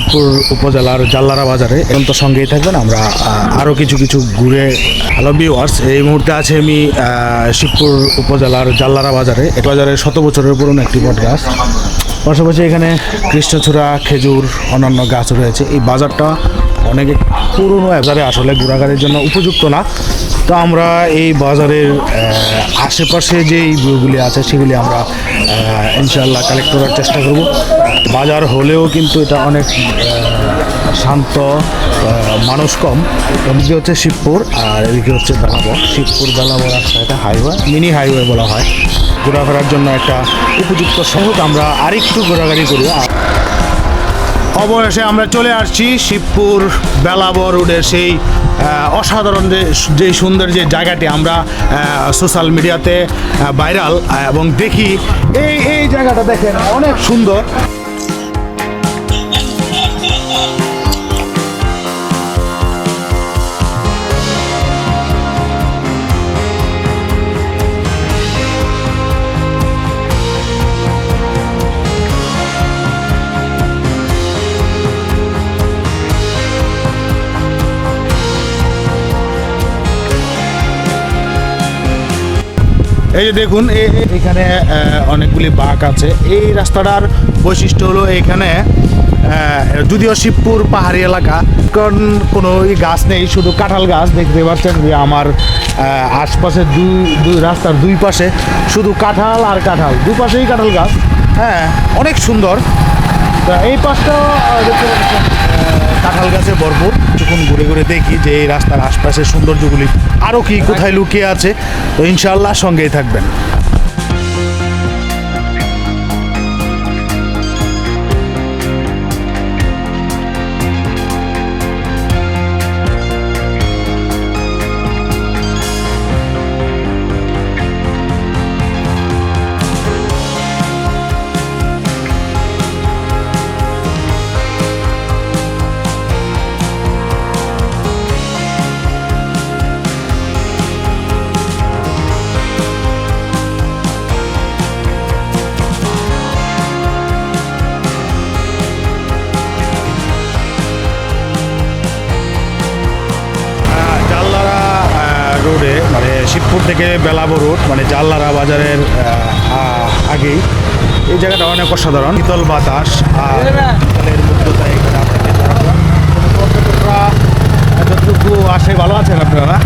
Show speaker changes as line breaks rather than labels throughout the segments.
শিবপুর উপজেলার জাল্লারা বাজারে এখন তো সঙ্গেই থাকবেন। আমরা আরও কিছু কিছু ঘুরে হ্যালো ভিউয়ার্স এই মুহূর্তে আছে আমি শিবপুর উপজেলার জাল্লারা বাজারে। এ বাজারে শত বছরের পুরনো একটি বট গাছ পাশাপাশি এখানে কৃষ্ণচূড়া, খেজুর, অন্যান্য গাছ রয়েছে। এই বাজারটা অনেক পুরনো বাজারে আসলে ঘোরাঘাটের জন্য উপযুক্ত না। তো আমরা এই বাজারের আশেপাশে যে ভিউগুলি আছে, সেগুলি আমরা ইনশাল্লাহ কালেক্ট করার চেষ্টা করব। বাজার হলেও কিন্তু এটা অনেক শান্ত মানুষ কম। এদিকে হচ্ছে শিবপুর, আর এদিকে হচ্ছে বেলাবর শিবপুর বেলাবর রাস্তা, এটা হাইওয়ে মিনি হাইওয়ে বলা হয়। ঘোরাফেরার জন্য একটা উপযুক্ত শহর আমরা আরেকটু ঘোরাঘুরি করি। অবশেষে আমরা চলে আসছি শিবপুর বেলাবর রোডের সেই অসাধারণ যে যে সুন্দর যে জায়গাটি আমরা সোশ্যাল মিডিয়াতে ভাইরাল এবং দেখি। এই এই জায়গাটা দেখেন, অনেক সুন্দর। এই যে দেখুন এখানে অনেকগুলি বাঘ আছে। এই রাস্তাটার বৈশিষ্ট্য হলো এখানে যদিও শিবপুর পাহাড়ি এলাকা, কারণ কোনো গাছ নেই, শুধু কাঁঠাল গাছ, দেখতে পাচ্ছেন যে আমার আশপাশে দুই দুই রাস্তার দুই পাশে শুধু কাঁঠাল আর কাঁঠাল, দুপাশেই কাঁঠাল গাছ। হ্যাঁ অনেক সুন্দর। এই পাশটাও আহ, দেখতে পাচ্ছেন আহ, কাঁঠাল গাছে ভরপুর। যখন ঘুরে ঘুরে দেখি যে এই রাস্তার আশপাশের সৌন্দর্যগুলি আরও কি, কোথায় লুকিয়ে আছে। তো ইনশাল্লাহ সঙ্গেই থাকবেন। শিবপুর থেকে বেলাবো রোড মানে জাল্লারা বাজারের আগেই। এই জায়গাটা অনেক অসাধারণ। শীতল বাতাস আর শীতলের মুগ্ধতা এখানে আপনাকে। পর্যটকরা যতটুকু আসে ভালো আছেন আপনারা?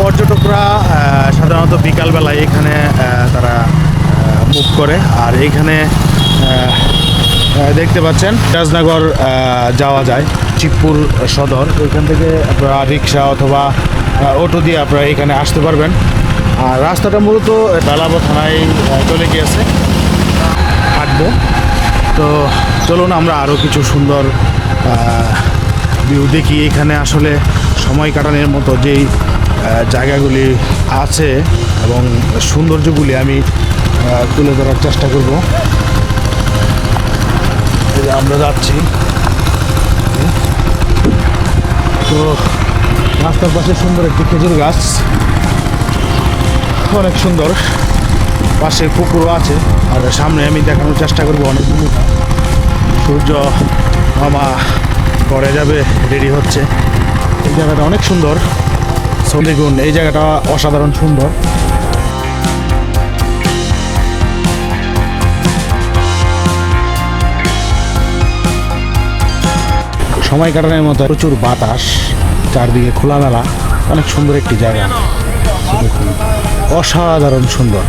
পর্যটকরা সাধারণত বিকালবেলায় এখানে তারা মুভ করে। আর এইখানে দেখতে পাচ্ছেন রাজনগর যাওয়া যায়। শিবপুর সদর, ওইখান থেকে আপনারা রিক্সা অথবা অটো দিয়ে আপনারা এখানে আসতে পারবেন। আর রাস্তাটা মূলত বেলাবো থানায় চলে গিয়েছে। হাঁটবো। তো চলুন আমরা আরও কিছু সুন্দর ভিউ দেখি। এখানে আসলে সময় কাটানোর মতো যেই জায়গাগুলি আছে এবং সৌন্দর্যগুলি আমি তুলে ধরার চেষ্টা করব। আমরা যাচ্ছি। তো রাস্তার পাশে সুন্দর একটি খেজুর গাছ। অনেক সুন্দর। পাশে পুকুরও আছে। আর সামনে আমি দেখানোর চেষ্টা করব অনেক। সূর্য, মামা ঘরে যাবে, রেডি হচ্ছে। এই জায়গাটা অনেক সুন্দর। দেখুন এই জায়গাটা অসাধারণ সুন্দর। সময় কাটানোর মতো প্রচুর বাতাস চারদিকে খোলামেলা অনেক সুন্দর একটি জায়গা। অসাধারণ সুন্দর।